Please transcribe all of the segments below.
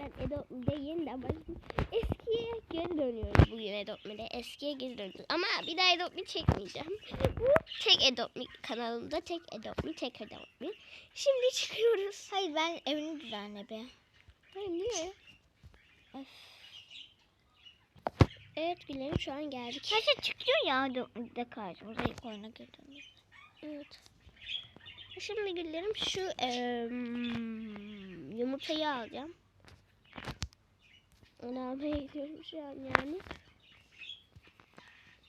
ben Adobe'de yeniden başladım. Eskiye geri dönüyoruz bugün Adobe'de. Eskiye geri dönüyoruz. Ama bir daha Adobe çekmeyeceğim. Bu tek Adobe kanalımda. Tek Adobe, tek Adobe. Şimdi çıkıyoruz. Hayır ben evini düzenle be. Hayır niye? Öf. Evet Gülerim şu an geldik. Şey çıkıyor ya de karşımıza ilk oyuna girdiğimizde. Evet. Şimdi Gülerim şu em, yumurtayı alacağım. Almaya gidiyorum şu an yani.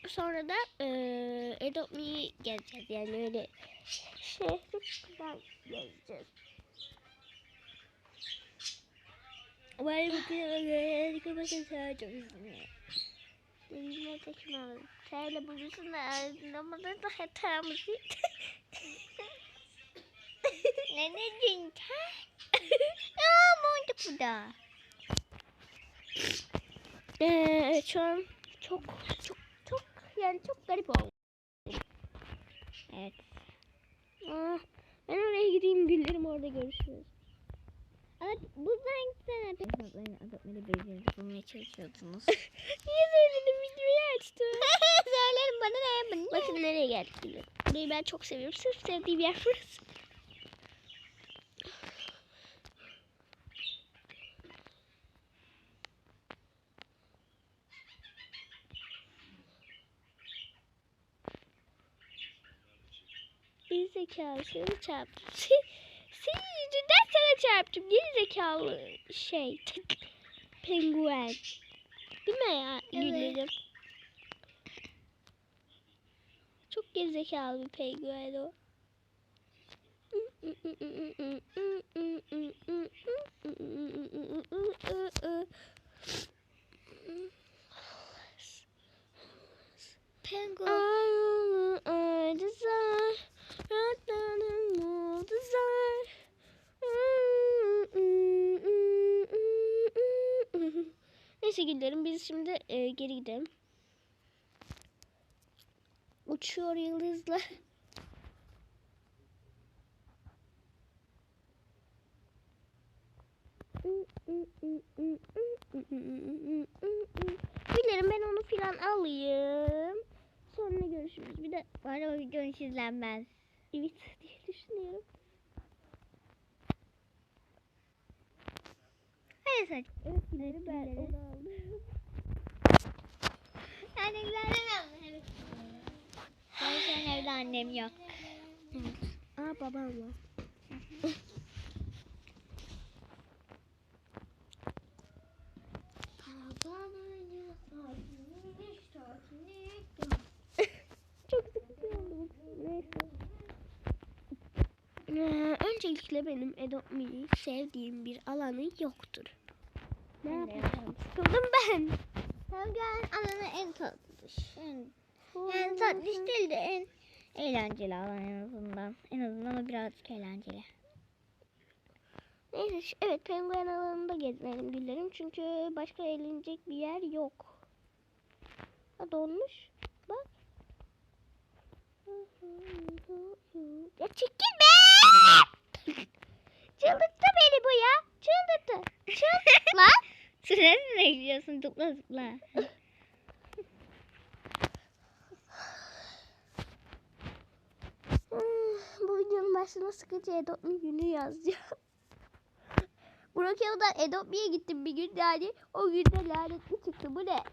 Sonra da eee Adobe'yi gezeceğiz yani öyle şehri falan gezeceğiz. Vay bu kadar kapatın sadece Yüzüme tekme aldım. Şöyle bulursun da ağzına da hatamızı. Ne dedin sen? ya boncuk bu da. Ee, şu an çok çok çok yani çok garip oldu. Evet. Aa, ben oraya gideyim güllerim orada görüşürüz. Evet buradan gitsene. Böyle adamları birbirinizi bulmaya çalışıyordunuz. Niye söyledin videoyu açtım. Söylerim bana ne? Ne? Bakın nereye geldik. Burayı ben çok seviyorum. Sırf sevdiğim yer burası. Geri zekalı seni çarptım. Sen, senin yüzünden sana çarptım. Geri zekalı şey. Penguen. Değil mi ya? Evet. Çok geri zekalı bir penguen o. Pengu. Neyse güllerim biz şimdi e, geri gidelim. Uçuyor yıldızlar. Güllerim ben onu filan alayım. Sonra görüşürüz. Bir de Bu arada o video hiç izlenmez. evet diye düşünüyorum. Saç. Evet güllerim ben onu aldım. Güzel Evet. Ben an evde annem yok. Aa babam var. Çok sıkıntı oldu. Neyse. Ee, öncelikle benim Adobe'yi sevdiğim bir alanı yoktur. Ne yapacağım? Sıkıldım ben. Penguin alanı en tatlış. En, en tatlış değil de en eğlenceli alan en azından. En azından o birazcık eğlenceli. Neyse evet penguen alanında gezelim güllerim. Çünkü başka eğlenecek bir yer yok. Ha donmuş. Bak. Ya çekil be! Süren mi gidiyorsun? Zıpla zıpla. Hmm, Bu videonun başına sıkıcı Adobe günü yazacağım. Burak Yıl'dan Adobe'ye gittim bir gün yani. O günde lanetli çıktı. Bu ne?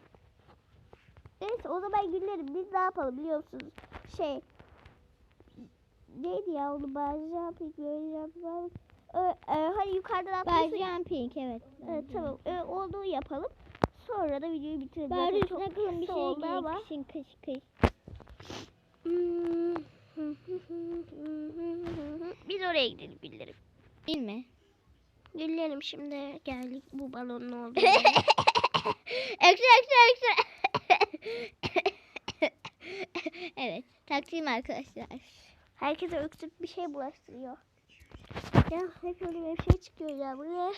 Neyse o zaman günlerim biz ne yapalım biliyor musunuz? Şey neydi ya onu ben jumping böyle jumping ee, e, hani yukarıdan atlıyorsun. Bence pink evet. Evet tamam ee, onu yapalım. Sonra da videoyu bitirelim. Bari Zaten üstüne kalın bir şey oldu giy. ama. Kışın kış kış. Biz oraya gidelim güllerim. Değil mi? Güllerim şimdi geldik bu balonun olduğu ekstra ekstra ekstra. evet. Takdim arkadaşlar. Herkese öksürük bir şey bulaştırıyor. Ya hep öyle bir şey çıkıyor ya bu ne?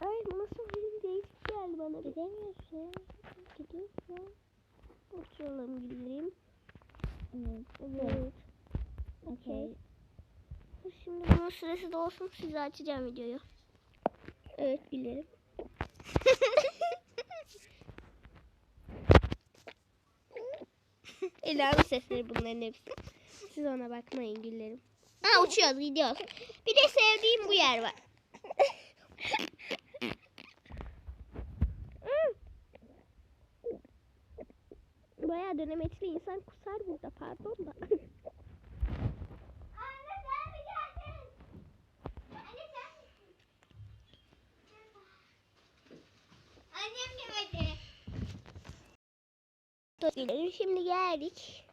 Ay bu nasıl bir değişik geldi bana. Gidemiyorsun. Gidiyorsun. Oturalım güllerim. Evet. Evet. Okey. Dur Şimdi bunu süresi de olsun size açacağım videoyu. Evet bilirim. Ela'nın sesleri bunların hepsi. Siz ona bakmayın güllerim. Ha uçuyoruz gidiyoruz. Bir de sevdiğim bu yer var. Bayağı dönemeçli insan kusar burada pardon da. Annem geldi. Şimdi geldik.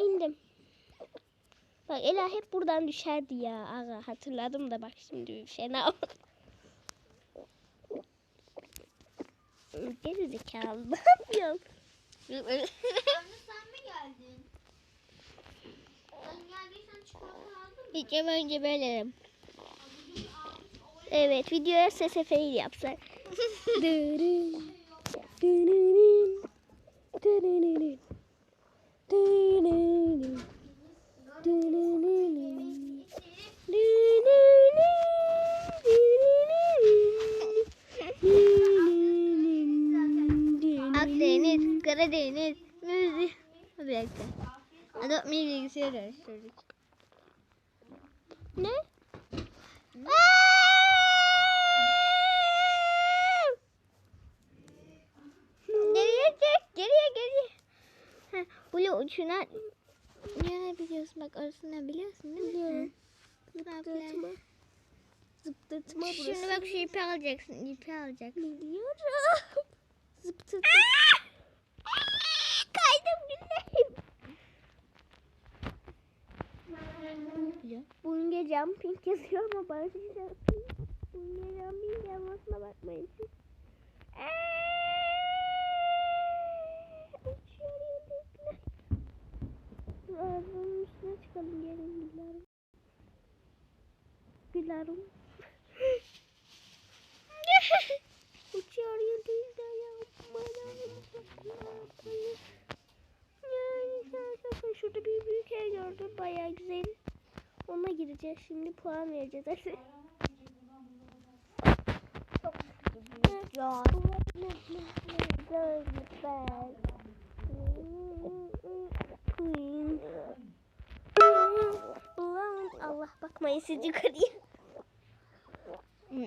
İndim. Bak Ela hep buradan düşerdi ya. Aga hatırladım da bak şimdi fena oldu. Geri zekalı ne yapıyorsun? Anne sen mi geldin? Sen geldiysen çikolata aldın mı? Önce böyle derim. Evet videoya ses efeği yapsak. Adopt Me bilgisayarı araştırdık. Ne? Geriye çek, geriye geriye. Ha, Blue uçuna ne biliyorsun bak orasını biliyorsun değil mi? Biliyorum. Zıplatma. Zıplatma burası. Şimdi bak şu ipi alacaksın, ipi alacaksın. Biliyorum. Zıptırtma. Bunge jumping yazıyor ama bana şey jumping. Bunge jumping yazmasına bakmayın siz. Ağzının üstüne çıkalım gelin Gülerim. Gülerim. Uçuyor yıldızlar yapmadan. Yani sen sakın şurada bir büyük ev gördüm bayağı güzel. Ona gireceğiz şimdi puan vereceğiz. Ya. Allah bakmayın siz yukarıya.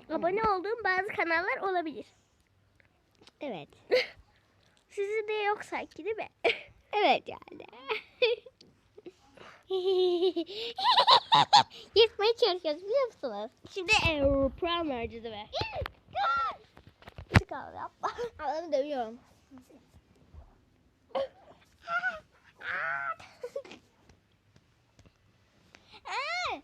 Abone olduğum bazı kanallar olabilir. Evet. Sizin de yok sanki değil mi? Evet yani. Yırtmaya çalışıyoruz biliyor musunuz? Şimdi puan vereceğiz be. Çıkar yapma. Adamı dövüyorum. Aa!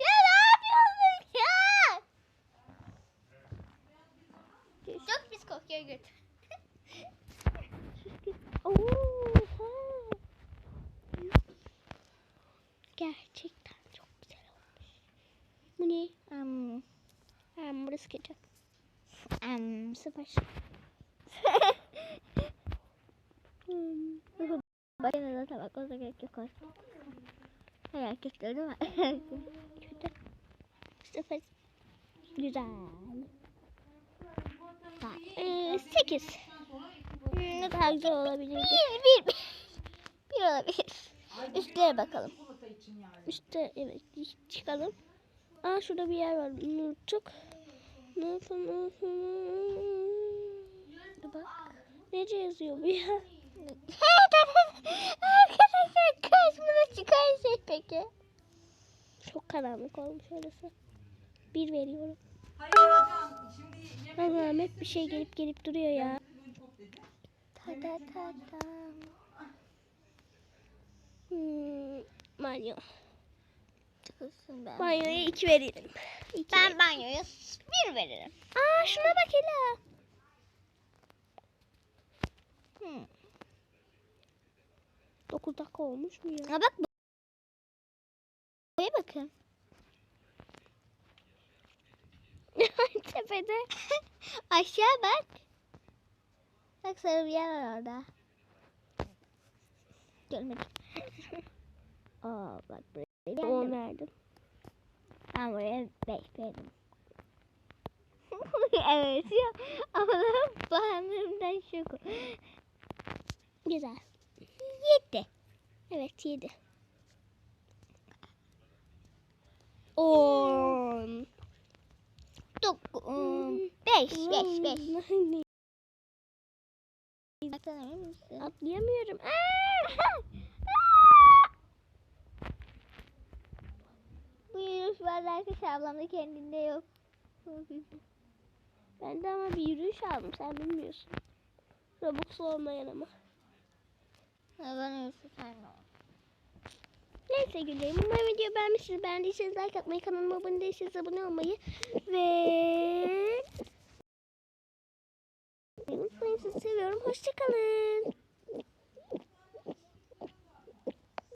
ya ne yapıyorsun ya? Çok pis kokuyor göt. Oha. Gerçekten çok güzel olmuş. Bu ne? Um, Ha, burası ketçap. um, sıfır. Hmm. Bakın da tabak olsa gerek yok olsun. Hayır erkekler değil mi? Kötü. Sıfır. Güzel. Ee, sekiz. Hmm, Ne daha güzel olabilirdi. bir, bir. Bir olabilir. Üstlere bakalım. İşte evet çıkalım. Aa şurada bir yer var. Unuttuk. Nasıl nasıl? Bak. Nece yazıyor bu ya? Arkadaşlar karşımıza çıkan şey peki. Çok karanlık olmuş orası. Bir veriyorum. Hayır hocam şimdi yemek Allah'ım hep bir şey gelip gelip duruyor ya. Ta ta ta ta. Hmm, banyo. Çıkılsın ben. Banyoya iki verelim. İki Ben banyoya bir veririm. Aa şuna bak Ela. Hmm. 9 dakika olmuş mu ya? Ha bak bu- Buraya bakın. Tepede. Aşağı bak. Bak sarı bir yer var orada. Görmedim. Aa bak buraya 10 geldim. verdim. Ben buraya 5 verdim. evet ya. Ben puanlarımdan şokum. Güzel. 7. Evet 7. 10. 9. 5. 5. 5. Atlanır mısın? Atlayamıyorum. Bu arkadaşlar ablamda kendinde yok. Ben de ama bir yürüyüş aldım sen bilmiyorsun. Robux olmayan ama. Ben yürüyüşü sen Neyse güleyim. Umarım video beğenmişsiniz. Beğendiyseniz like atmayı, kanalıma abone değilseniz abone olmayı ve unutmayın sizi seviyorum. Hoşçakalın.